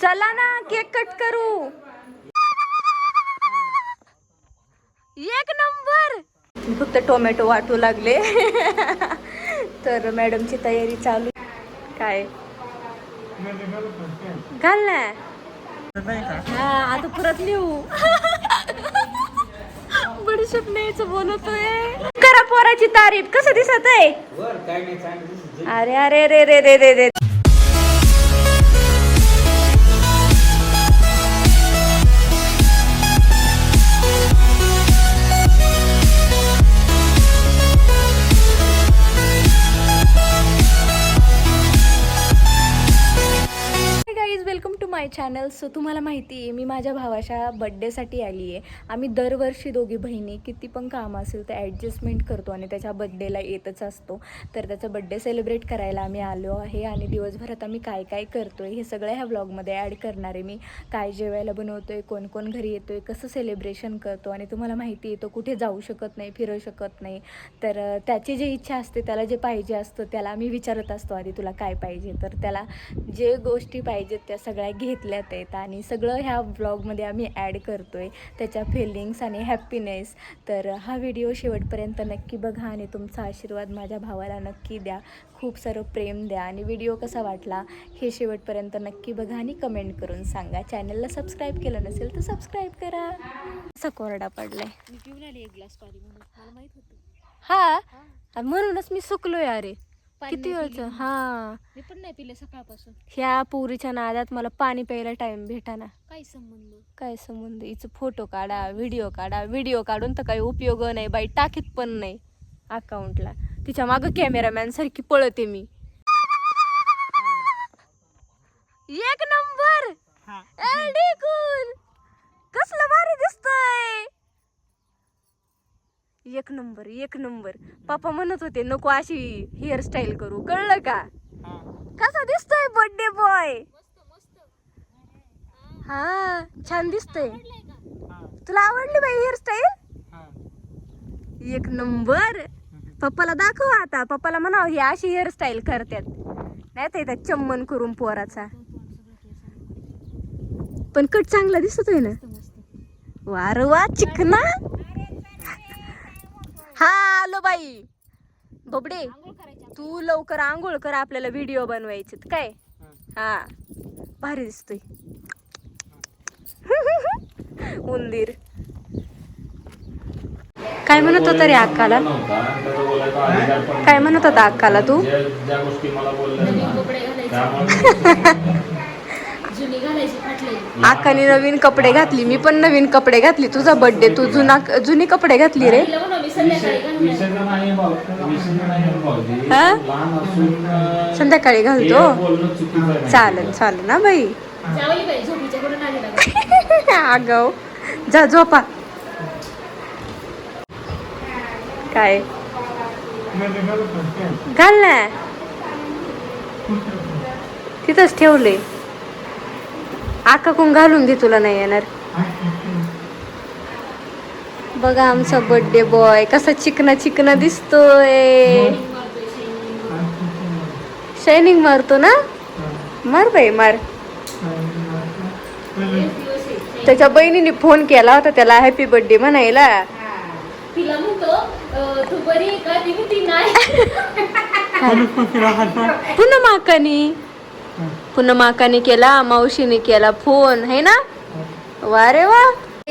चला ना cake cut करू. एक नंबर फक्त टोमॅटो वाटू लागले. तर मॅडमची तयारी चालू. काय? घाल ना. हा आता परत लिहू. बडीशेप न्यायचं बोलतोय. करा पोराची तारीफ. कसं दिसत आहे अरे अरे रे रे रे रे रे. माय चॅनल सो तुम्हाला माहिती आहे मी माझ्या भावाच्या बड्डेसाठी आली आहे. आम्ही दरवर्षी दोघी बहिणी किती पण काम असेल तर ॲडजस्टमेंट करतो आणि त्याच्या बड्डेला येतच असतो. तर त्याचा बड्डे सेलिब्रेट करायला आम्ही आलो आहे आणि दिवसभरात आम्ही काय काय करतो आहे हे सगळं ह्या ब्लॉगमध्ये ॲड करणार आहे मी. काय जेवायला बनवतो आहे कोण कोण घरी येतो आहे कसं सेलिब्रेशन करतो आणि तुम्हाला माहिती आहे तो कुठे जाऊ शकत नाही फिरू शकत नाही. तर त्याची जी इच्छा असते त्याला जे पाहिजे असतं त्याला आम्ही विचारत असतो आधी तुला काय पाहिजे? तर त्याला जे गोष्टी पाहिजेत त्या सगळ्या घेतल्यात आहेत आणि सगळं ह्या ब्लॉगमध्ये आम्ही ॲड करतो आहे त्याच्या फिलिंग्स आणि हॅपीनेस तर हा व्हिडिओ शेवटपर्यंत नक्की बघा आणि तुमचा आशीर्वाद माझ्या भावाला नक्की द्या. खूप सारं प्रेम द्या आणि व्हिडिओ कसा वाटला हे शेवटपर्यंत नक्की बघा आणि कमेंट करून सांगा. चॅनलला सबस्क्राईब केलं नसेल तर सबस्क्राईब करा. असा कोरडा पडलाय. मी पिऊन आले एक ग्लास पाणी म्हणून. मला माहीत होतं. हा. म्हणूनच मी सुकलोय अरे. पाणी किती नाही वेळचं? पिलं. हा. मी पण नाही पिले सकाळपासून. ह्या पोरीच्या नादात मला पाणी प्यायला टाइम भेटाना. काही संबंध? काय संबंध? हिचं फोटो काढा व्हिडिओ काढा. व्हिडिओ काढून तर काही उपयोग नाही बाई. टाकीत पण नाही अकाउंटला तिच्या मागं कॅमेरामॅन सारखी पळते मी. एक नंबर! ढेकून कसलं भारी दिसतंय! एक नंबर एक नंबर. पप्पा म्हणत होते नको अशी हेअरस्टाईल करू. कळलं का? कसा दिसतोय बर्थडे बॉय हा छान दिसतंय. तुला आवडली बाई हेअरस्टाईल एक नंबर. पप्पाला दाखव आता. पप्पाला म्हणावं ही अशी हेअरस्टाईल करतात नाही तर येतात चम्मन करून पोराचा. पण कट चांगला दिसतोय ना? वार वा चिकना. हा आलो बाई. बबडे तू लवकर आंघोळ कर आपल्याला व्हिडिओ बनवायचे काय? हा. भारी दिसतोय. उंदीर. काय म्हणत होता रे अक्काला? काय म्हणत होता अक्काला तू ज्या गोष्टी मला बोलल्या नवीन ना, कपडे घालायचे त्यामुळे जुनी अक्काने नवीन कपडे घातली मी पण नवीन कपडे घातली. तुझा बर्थडे तू जुना जुनी कपडे घातली रे. संध्याकाळी हा? घालतो? चालेल चालेल ना बाई? आगाव जा झोपा. काय? घाल ना. तिथंच ठेवले आका कोण घालून दे तुला नाही येणार. बघा आमचा बर्थडे बॉय कसा चिकना चिकना दिसतोय. शायनिंग मारतो ना? मार बाई मार. त्याच्या बहिणीने फोन केला होता त्याला हॅपी बर्थडे म्हणायला. तिला म्हणतो अं, तू बरी आहे का? ती म्हणती नाही. पुन्हा माकानी. पुन्हा माकाने केला मावशीने केला फोन है ना? वा रे वा.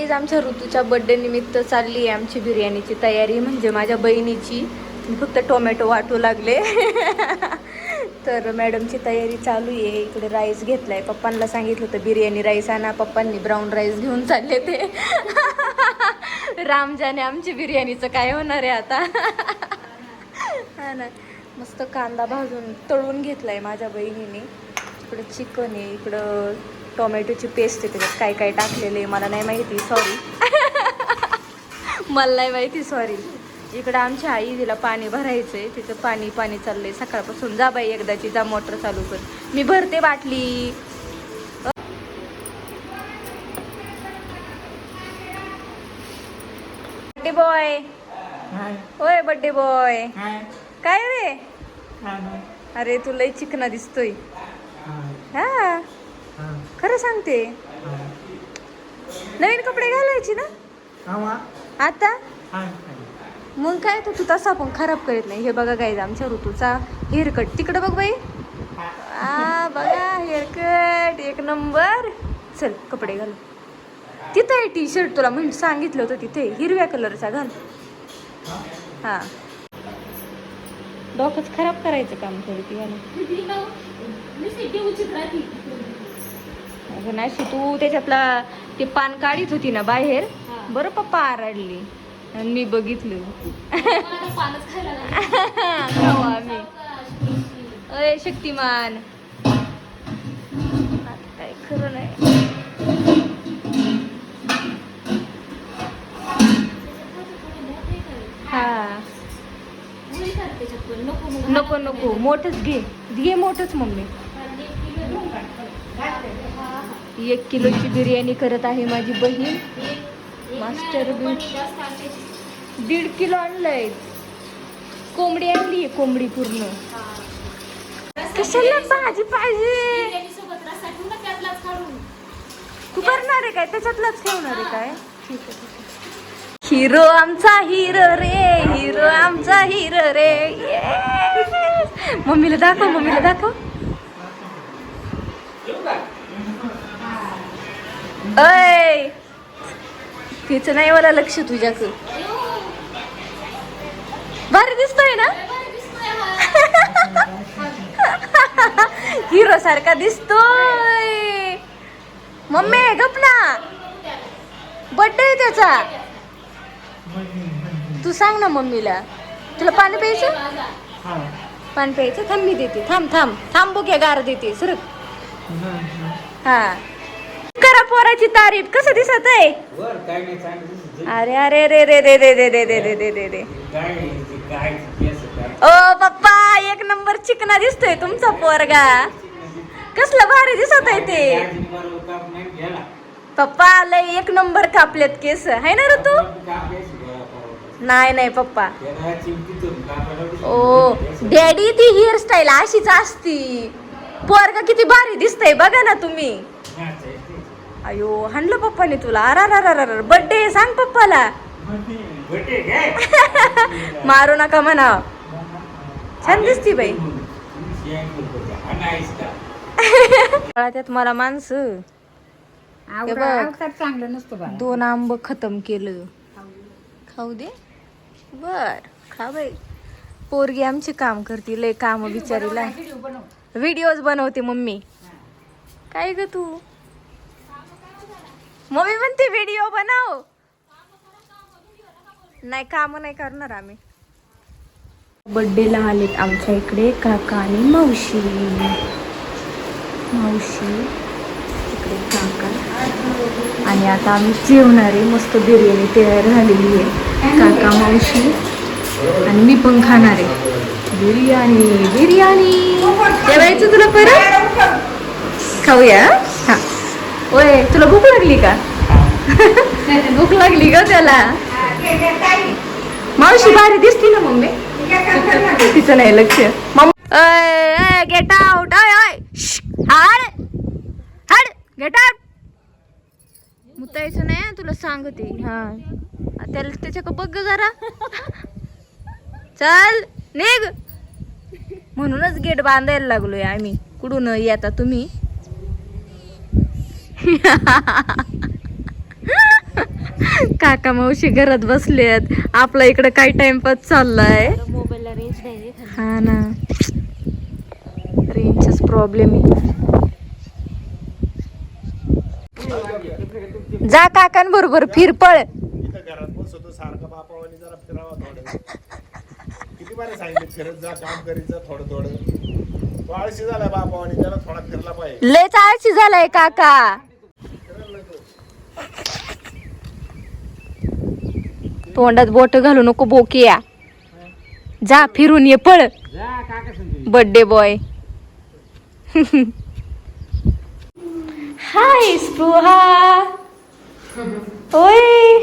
आज आमच्या ऋतूच्या बर्थडे निमित्त चालली आहे आमची बिर्याणीची तयारी म्हणजे माझ्या बहिणीची. मी फक्त टोमॅटो वाटू लागले. तर मॅडमची तयारी चालू आहे. इकडे राईस घेतलाय. पप्पांना सांगितलं होतं बिर्याणी राईस आणा. पप्पांनी ब्राऊन राईस घेऊन चालले ते. रामजाने आमची बिर्याणीचं काय होणार आहे आता? हा ना. मस्त कांदा भाजून तळून घेतलाय माझ्या बहिणीने. इकडं चिकन आहे इकडं टोमॅटोची पेस्ट आहे त्याच्यात काय काय टाकलेलं आहे मला नाही माहिती सॉरी मला नाही माहिती सॉरी इकडं आमच्या आई तिला पाणी भरायचंय तिचं पाणी पाणी चाललंय. सकाळपासून जा बाई एकदाची जा मोटर चालू कर. मी भरते बाटली. Birthday boy. होय. Birthday boy. काय रे? अरे तू लय चिकना दिसतोय. हा. खरं सांगते. नवीन कपडे घालायची ना? आता? मग काय तर तू तसा पण खराब करीत नाही. हे बघा काय आमच्या ऋतूचा हेअरकट तिकडं बघ बाई. आ बघा हेअरकट एक नंबर. चल कपडे घाल. तिथं आहे टी शर्ट तुला म्हणजे सांगितलं होतं तिथे. हिरव्या कलरचा घाल. हा. डोकंच खराब करायचं काम करते याला अगं नाशी तू त्याच्यातला ते पान काढीत होती ना बाहेर. बरं पप्पा आरडली. आणि मी बघितलं. खाऊ आम्ही. अय शक्तिमान. आता काय खरं नाही. हा. नको नको. मोठच घे. घे मोठच मम्मी. एक किलोची बिर्याणी करत आहे माझी बहीण. मास्टर नाही, दीड किलो आणलंय. कोंबडी आणली आहे कोंबडी पूर्ण. कशाला भाजी पाहिजे? तू करणार आहे काय? त्याच्यातलाच ठेवणार आहे काय? ठीक आहे हिरो आमचा हिरो रे हिरो आमचा हिरो रे. मम्मीला दाखव मम्मीला दाखव. अय तिचं नाही मला लक्ष तुझ्याक भारी दिसतोय ना? हिरो सारखा दिसतोय. मम्मी गप ना. बड्डे आहे त्याचा. तू सांग ना मम्मीला. तुला पाणी प्यायचं? पाणी प्यायचं? थांब मी देते. थांब थांब. थांब बुक्या गार देते. सरक हा. करा पोराची तारीफ कसं दिसत आहे वर काय नाही चांगलं अरे अरे रे रे रे रे रे रे रे रे रे रे रे काय काय केस ओ पप्पा एक नंबर चिकना दिसतोय तुमचा पोरगा कसलं भारी दिसत आहे ते पप्पा लय एक नंबर कापलेत केस आहे ना रे तू नाही नाही पप्पा ओ डॅडी ती हेअरस्टाईल अशीच असती पोरगा किती भारी दिसतंय बघा ना तुम्ही अयो हाणलं पप्पाने तुला? अरा बर्थडे सांग पप्पाला. मारू नका म्हणा छान दिसती बाई. त्यात मला माणसं. हे. चांगलं नसतं दोन आंब खतम केलं. खाऊ दे. बर खा बाई. पोरगी आमची काम करते लय काम बिचारीला. व्हिडिओज बनवते मम्मी. काय ग तू? मम्मी म्हणते व्हिडिओ बनाव. नाही काम नाही करणार आम्ही. बड्डेला आलेत आमच्या इकडे काका आणि मावशी. मावशी इकडे काका. आणि आता आम्ही जेवणार आहे मस्त बिर्याणी तयार झालेली आहे. काका मावशी आणि मी पण खाणार आहे. बिर्याणी बिर्याणी. जेवायचं तुला परत? खाऊया? हा ओय तुला भूक लागली का? भूक लागली का त्याला. मावशी भारी दिसती ना मम्मी? तिचं नाही लक्ष. गेट आउट आय आय हाड हाड गेट आउट मुतायचं नाही तुला सांगते. हा. त्याला त्याच्या बघ ग जरा. चल निघ. म्हणूनच गेट बांधायला लागलोय आम्ही. कुठून येता तुम्ही? काका मावशी घरात बसलेत. आपला इकडं काय टाइमपास चाललाय? मोबाईलला रेंज नाही रे खाली. हा ना. रेंजचाच प्रॉब्लेम आहे. जा काकांबरोबर फिरपळ इथं घरात बसतो सारखं बापावानी जरा फिरावा थोडं किती बरं सांगितलं फिरत जा काम करीत जा थोडं थोडं तो आळशी झाला बापावानी त्याला थोडा फिरला पाहिजे लय आळशी झालाय काका तोंडात बोट घालू नको बोकिया. जा फिरून ये पळ. बर्थडे बॉय हाय स्पृहा होय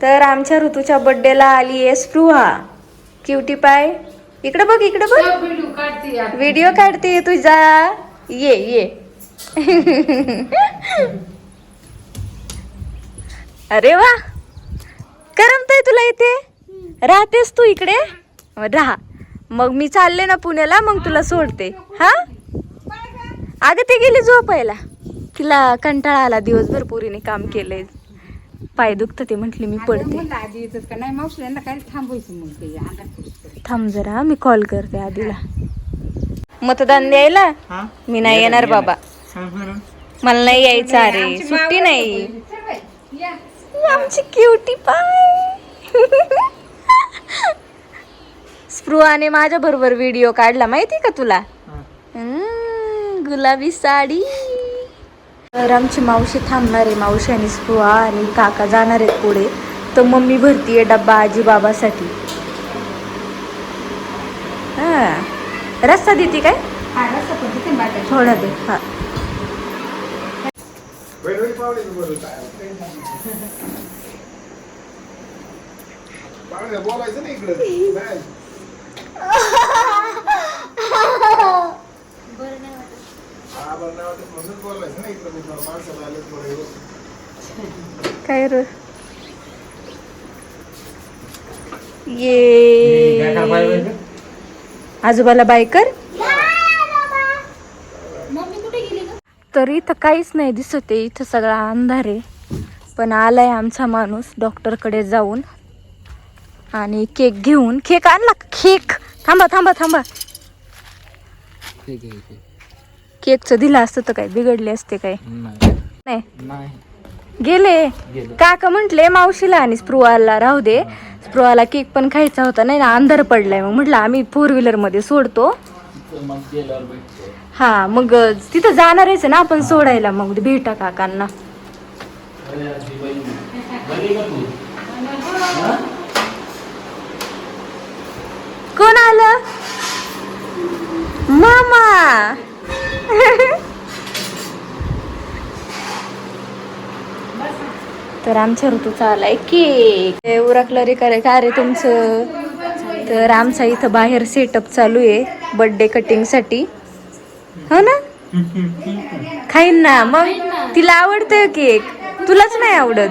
तर आमच्या ऋतूच्या बर्थडेला आली आहे स्पृहा क्युटी पाय इकडे बघ इकडे बघ. व्हिडिओ काढते तुझा ये ये. अरे वा. करमतय तुला इथे? राहतेस तू इकडे? राहा. मग मी चालले ना पुण्याला मग तुला सोडते. हा? अगं ते गेली झोपायला. तिला कंटाळा आला दिवसभर पुरीने काम केलंय. पाय दुखत ते म्हटली मी पडते. थांब जरा मी कॉल करते आधीला. मतदान द्यायला? मी नाही येणार बाबा. मला नाही यायचं अरे. सुट्टी नाही. आमची क्युटी पाय स्पृहाने माझ्या बरोबर व्हिडिओ काढला. माहिती का तुला? हम्म, गुलाबी साडी. तर आमची मावशी थांबणार आहे. मावशी आणि स्पृहा आणि काका जाणार आहेत पुढे. तर मम्मी भरतीये डब्बा आजी बाबासाठी हा. रस्ता देते काय? हा थोडा दे. हा. पाहुणे काय पाहुणे बोलायचं नाही इकडे नाही. बरं नाही वाटत म्हणून बोलायचं नाही इकडे मी माणसाला आले थोडे व्यवस्थित. काय र ये? आजोबाला बाय कर मम्मी कुठे गेली का तर इथं काहीच नाही दिसत आहे. इथं सगळा अंधार आहे. पण आलाय आमचा माणूस डॉक्टरकडे जाऊन. आणि केक घेऊन. केक आणला केक. थांबा थांबा थांबा. केकचं दिलं असतं तर काय बिघडले असते काय? नाही. गेले. काका म्हटले मावशीला आणि स्पृहाला राहू दे. स्पृहाला केक पण खायचा होता. नाही ना अंधार पडलाय. मग म्हटलं आम्ही फोर व्हीलरमध्ये सोडतो. हा मग तिथं जाणारच आहे ना आपण सोडायला मग भेटा काकांना. कोण आलं? मामा. तर आमच्या ऋतूचा आलाय केक. उरकलं रे करे रे? का रे तुमचं? तर आमचा इथं बाहेर सेटअप चालू आहे बर्थडे कटिंगसाठी हो ना? खाईन ना. मग तिला आवडतोय केक. तुलाच नाही आवडत?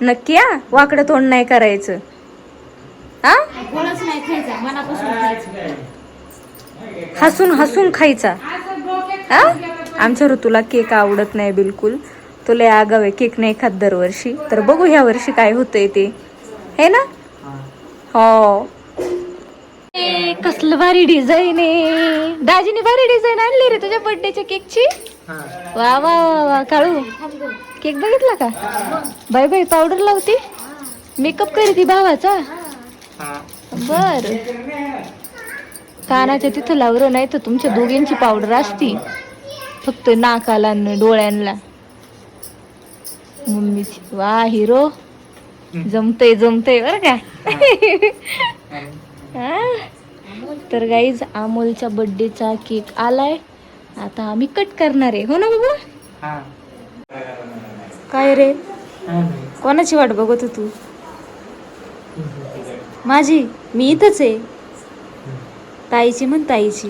नक्की हा? वाकडं तोंड नाही करायचं. हा? हसून हसून खायचा. हा? आमच्या ऋतूला केक आवडत नाही बिलकुल. तो लय आगाव आहे. केक नाही खात दरवर्षी. तर बघू ह्या वर्षी काय होतंय ते. हे ना? हो. कसलं भारी डिझाईन आहे. दाजीने भारी डिझाईन आणली रे तुझ्या बर्थडेच्या केकची वा वा वा वा काळू. केक बघितला का? बाय बाय पावडर लावती. मेकअप करीती भावाचा. बर. कानाच्या तिथं लावलं नाही तर तुमच्या दोघींची पावडर असती. फक्त नाकाला डोळ्यांना. मम्मीची. वा हिरो जमतय जमतय बर का? तर गाईज अमोलच्या बर्थडेचा केक आलाय. आता आम्ही कट करणार आहे. हो ना बाबा? हा. काय रे. कोणाची वाट बघत होतो तू? माझी? मी इथंच आहे. ताईची म्हण ताईची.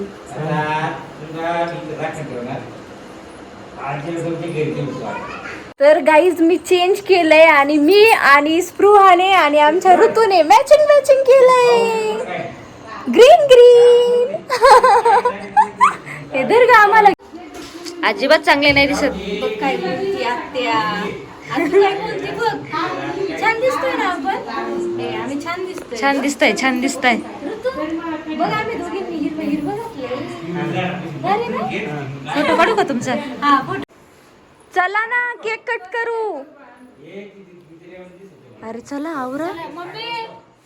तर गाईज मी चेंज केलंय आणि मी आणि स्पृहाने आणि आमच्या ऋतूने मॅचिंग मॅचिंग केलंय? ग्रीन ग्रीन हे धर गा आम्हाला अजिबात चांगले नाही दिसत. बघ काय बोलती आत्या. आत्या काय बोलती बघ. छान दिसतोय ना आपण? ए, आम्ही छान दिसतोय. छान दिसतंय छान दिसतंय. बघ आम्ही दोघींनी हिरवं हिरवं घातलंय. भारी ना? फोटो काढू का तुमचा? हा फोटो चला ना केक कट करू. अरे चला आवरा.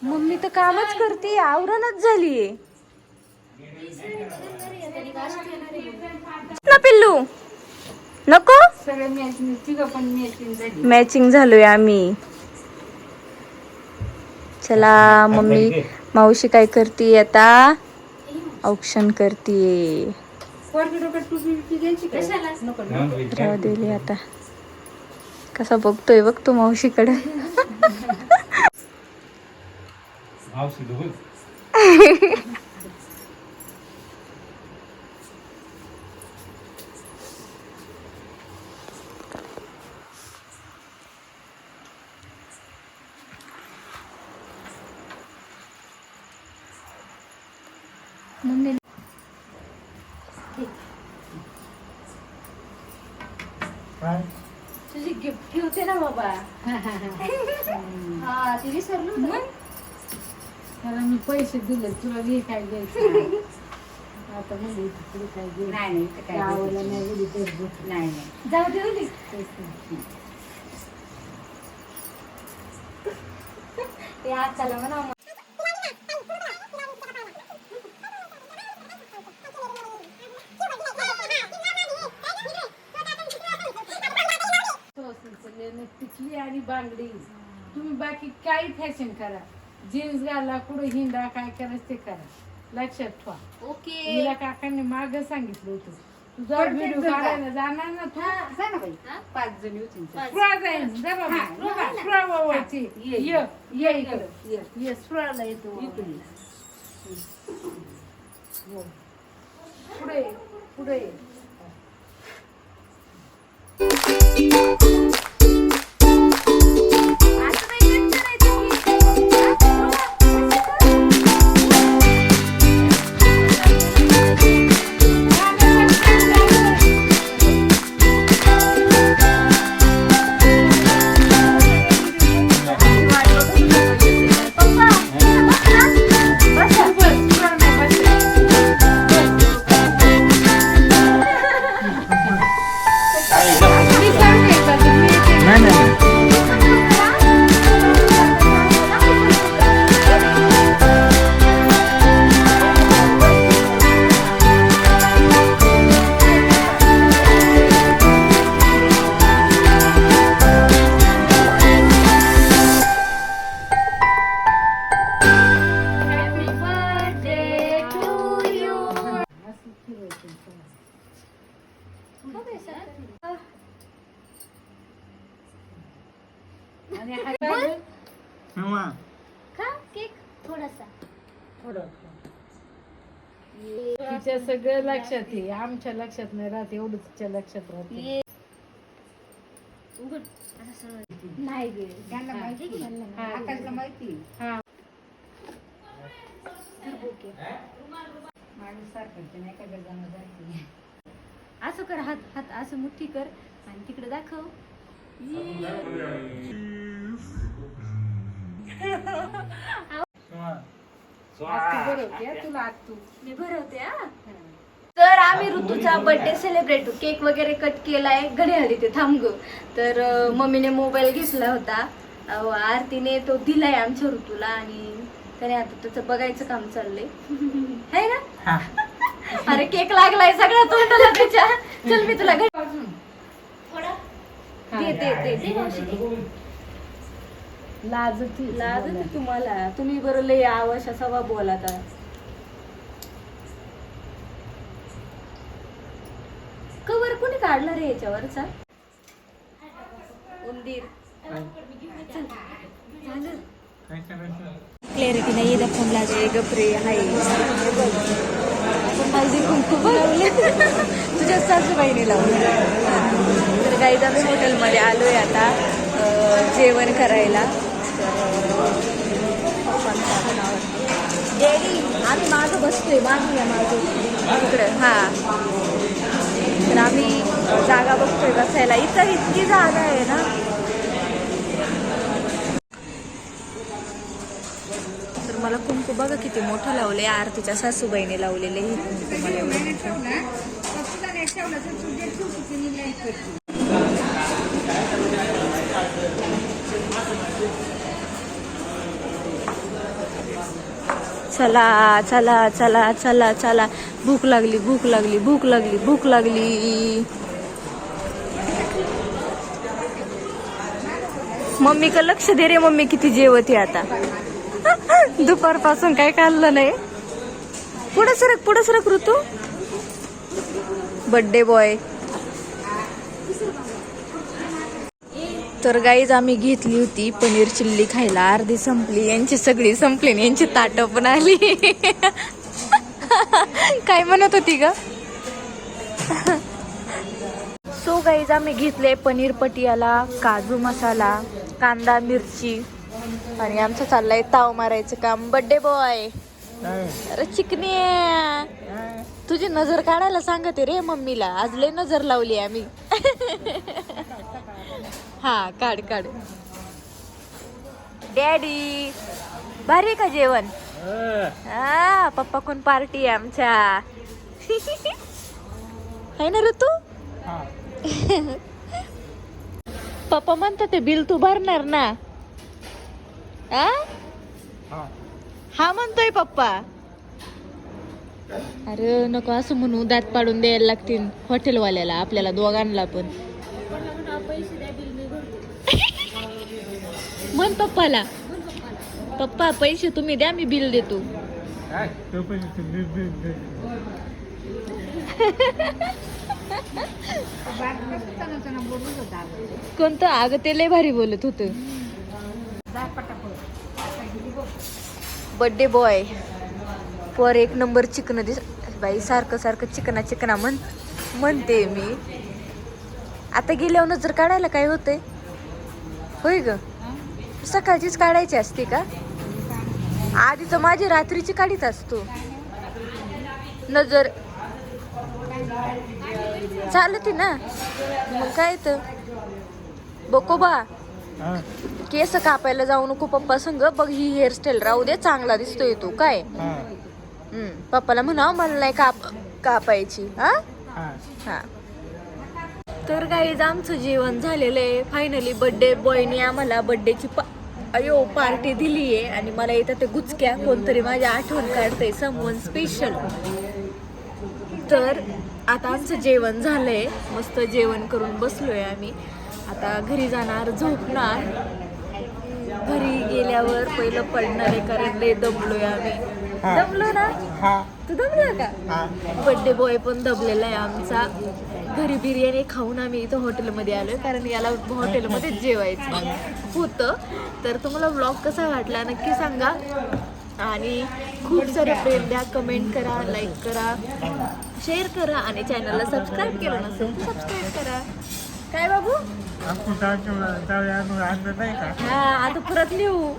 मम्मी तर कामच करते आवरणच झालीये ना पिल्लू नको? मॅचिंग झालोय आम्ही. चला मम्मी मावशी काय करते आता? औक्षण करते पोरगी डोक्यात टुपी बिपी द्यायची का? नको विचार. राहू दिली आता कसा बघतोय बघतो मावशीकडे मावशी तू बघ. काय? तुझी गिफ्ट ठेवते ना बाबा. हा ती विसरलो ना. त्याला मी पैसे दिले तुला घे काय घ्यायचं आता म्हणजे तुला काय घे. नाही नाही इथं काय गावाला नाही नाही गेली तर बघ. नाही नाही. जाऊ दे ओली. ते आजच्याला म्हणा मग. सोसायचं टिकली आणि बांगडी. तुम्ही बाकी काही फॅशन करा. जीन्स घाला कुठं हिंडा काय करायचं ते करा. लक्षात ठेवा. ओके. हिला काकांनी माग सांगितलं होतं. तुझा व्हिडिओ जर का? काढायला जाणार ना तू जा ना बाई. पाच जणी स्प्रा स्प्रा बाबाची ये, ये ये इकडं. ये. ये स्प्राला येतो. इकडे. हो. पुढे पुढे सगळं लक्षात ये आमच्या लक्षात नाही राहत एवढं तिच्या लक्षात राहते नाही गे त्यांना माहिती की. आकाशला माहिती हा. माणूस सारखं नाही का गजानं जायची असं कर हात हात असं मुठ्ठी कर आणि तिकडे दाखव. मी भरवते हा? तर आम्ही ऋतूचा बर्थडे सेलिब्रेट केक वगैरे कट केलाय घड्याळी ते थांब ग. तर मम्मीने मोबाईल घेतला होता. अं, आरतीने तो दिलाय आमच्या ऋतूला आणि त्याने आता त्याचं बघायचं काम चाललंय. है ना? अरे केक लागलाय सगळ्या तोंडाला त्याच्या. चल मी तुला घरी दे दे दे. दे मावशी, लाजती लाज येते तुम्हाला. तुम्ही बरं लय आवाज असावा बोलाता कवर कोणी काढला रे याच्यावरचा? उंदीर. क्लॅरिटी नाही येत फोन लागले गपरे हाय. हळदी कुंकू बनवले तुझ्या सासूबाईने लावलं. तर काही आम्ही हॉटेलमध्ये आलोय आता अं, जेवण करायला डॅडी आम्ही मागं बसतोय मागं या मागं इकडं हां तर आम्ही जागा बघतोय बसायला इथं इतकी जागा आहे ना तर मला कुंकू बघा किती मोठं लावलंय आरतीच्या सासूबाईने लावलेले हे कुंकू मला एवढं मोठं. ठेवला तर तुला नाही ठेवला तर तुझ्या ठेवतो मी नाही करते चला चला चला चला चला. भूक लागली भूक लागली भूक लागली भूक लागली. मम्मी का लक्ष दे रे मम्मी किती जेवते आता. दुपारपासून काय खाल्लं नाही. पुढे सरक पुढे सरक ऋतू. बड्डे बॉय तर गाईज आम्ही घेतली होती पनीर चिल्ली खायला. अर्धी संपली यांची सगळी संपली आणि यांची ताट पण आली. काय म्हणत होती ग? सो गाईज आम्ही घेतले पनीर पटियाला काजू मसाला कांदा मिरची आणि आमचं चाललंय ताव मारायचं काम. बर्थडे बॉय अरे चिकनी तुझी नजर काढायला सांगते रे मम्मीला. आज लय नजर लावली आम्ही. हा काढ काढ. डॅडी भारी आहे का जेवण? हा. पप्पा कोण पार्टी आहे आमच्या. आहे ना ऋतू? पप्पा म्हणतात ते बिल तू भरणार ना. आ? हा. म्हणतोय पप्पा. अरे नको असं म्हणू दात पाडून द्यायला लागतील हॉटेलवाल्याला आपल्याला दोघांना पण. म्हण पप्पाला. पप्पा पैसे तुम्ही द्या मी बिल देतो. कोणतं? अगं ते लय भारी बोलत होत. बड्डे बॉय पर एक नंबर चिकन दिस बाई सारखं सारखं चिकना चिकना म्हण म्हणते मी. आता गेल्यावर नजर काढायला काय होतंय? होय ग? सकाळचीच काढायची असते का? आधी तर माझी रात्रीची काढीत असतो. नजर. चालते ना. मग काय तर. बकोबा केस कापायला जाऊ नको पप्पा संग. बघ ही हेअरस्टाईल राहू दे चांगला दिसतोय तू. काय? पप्पाला म्हणा मला नाही काप कापायची. हा? हा. तर काही आमचं जेवण झालेलं आहे. फायनली बर्थडे बॉयने आम्हाला बर्थडेची अयो पार्टी दिली आहे आणि मला येतं ते गुचक्या कोणतरी माझी आठवण काढतंय समवन स्पेशल तर आता आमचं जेवण झालंय. मस्त जेवण करून बसलोय आम्ही. आता घरी जाणार झोपणार. घरी गेल्यावर पहिलं पडणार आहे कारण लय दमलोय आम्ही. दमलो ना? तू दमला का? बर्थडे बॉय पण दबलेला आहे आमचा. घरी बिर्याणी खाऊन आम्ही इथं हॉटेलमध्ये आलो कारण याला हॉटेलमध्येच जेवायचं होतं. तर तुम्हाला ब्लॉग कसा वाटला नक्की सांगा. आणि खूप सारे प्रेम द्या कमेंट करा लाईक करा शेअर करा आणि चॅनलला सबस्क्राईब केलं नसेल तर सबस्क्राईब करा. काय बाबू? हा आता परत लिहू.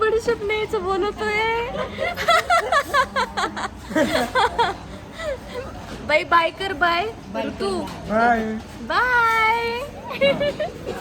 बडीशेप न्यायचं बोलतोय. बाय बाय कर बाय. तू बाय.